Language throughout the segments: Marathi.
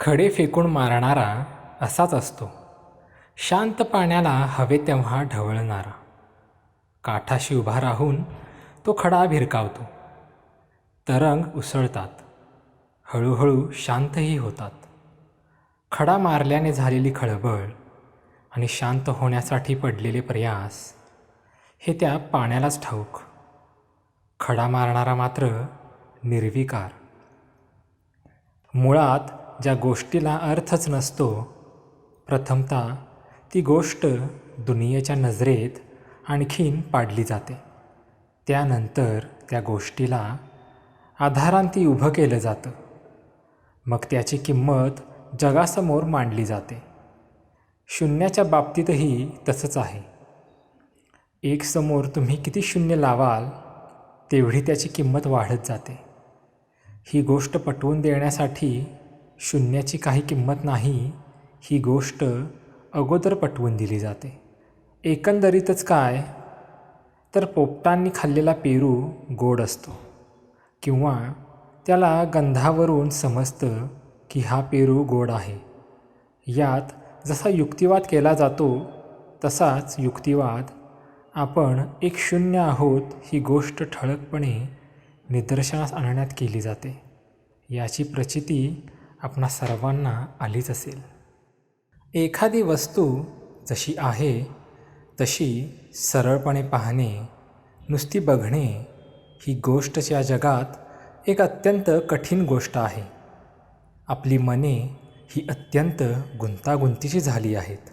खडे फेकून मारणारा असाच असतो. शांत पाण्याला हवे तेव्हा ढवळणारा. काठाशी उभा राहून तो खडा भिरकावतो. तरंग उसळतात. हळूहळू शांतही होतात. खडा मारल्याने झालेली खळबळ आणि शांत होण्यासाठी पडलेले प्रयास हे त्या पाण्यालाच ठाऊक. खडा मारणारा मात्र निर्विकार. मुळात ज्या गोष्टीला अर्थच नसतो प्रथमतः ती गोष्ट दुनियेच्या नजरेत आणखीन पाडली जाते. त्यानंतर त्या गोष्टीला आधारांती उभं केलं जातं. मग त्याची किंमत जगासमोर मांडली जाते. शून्याच्या बाबतीतही तसंच आहे. एक समोर तुम्ही किती शून्य लावाल तेवढी त्याची किंमत वाढत जाते. ही गोष्ट पटवून देण्यासाठी शून्याची काही किंमत नाही ही गोष्ट अगोदर पटवून दिली जाते. एकंदरीतच काय? तर पोपटांनी खाल्लेला पेरू गोड असतो किंवा त्याला गंधावरून समजतं की हा पेरू गोड आहे. यात जसा युक्तिवाद केला जातो तसाच युक्तिवाद आपण एक शून्य आहोत ही गोष्ट ठळकपणे निदर्शनास आणण्यात केली जाते. याची प्रचिती आपणा सर्वांना आलीच असेल. एखादी वस्तू जशी आहे तशी सरळपणे पाहणे नुसती बघणे ही गोष्टच्या जगात एक अत्यंत कठीण गोष्ट आहे. आपली मने ही अत्यंत गुंतागुंतीची झाली आहेत.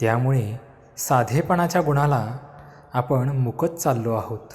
त्यामुळे साधेपणाच्या गुणाला आपण मुकत चाललो आहोत.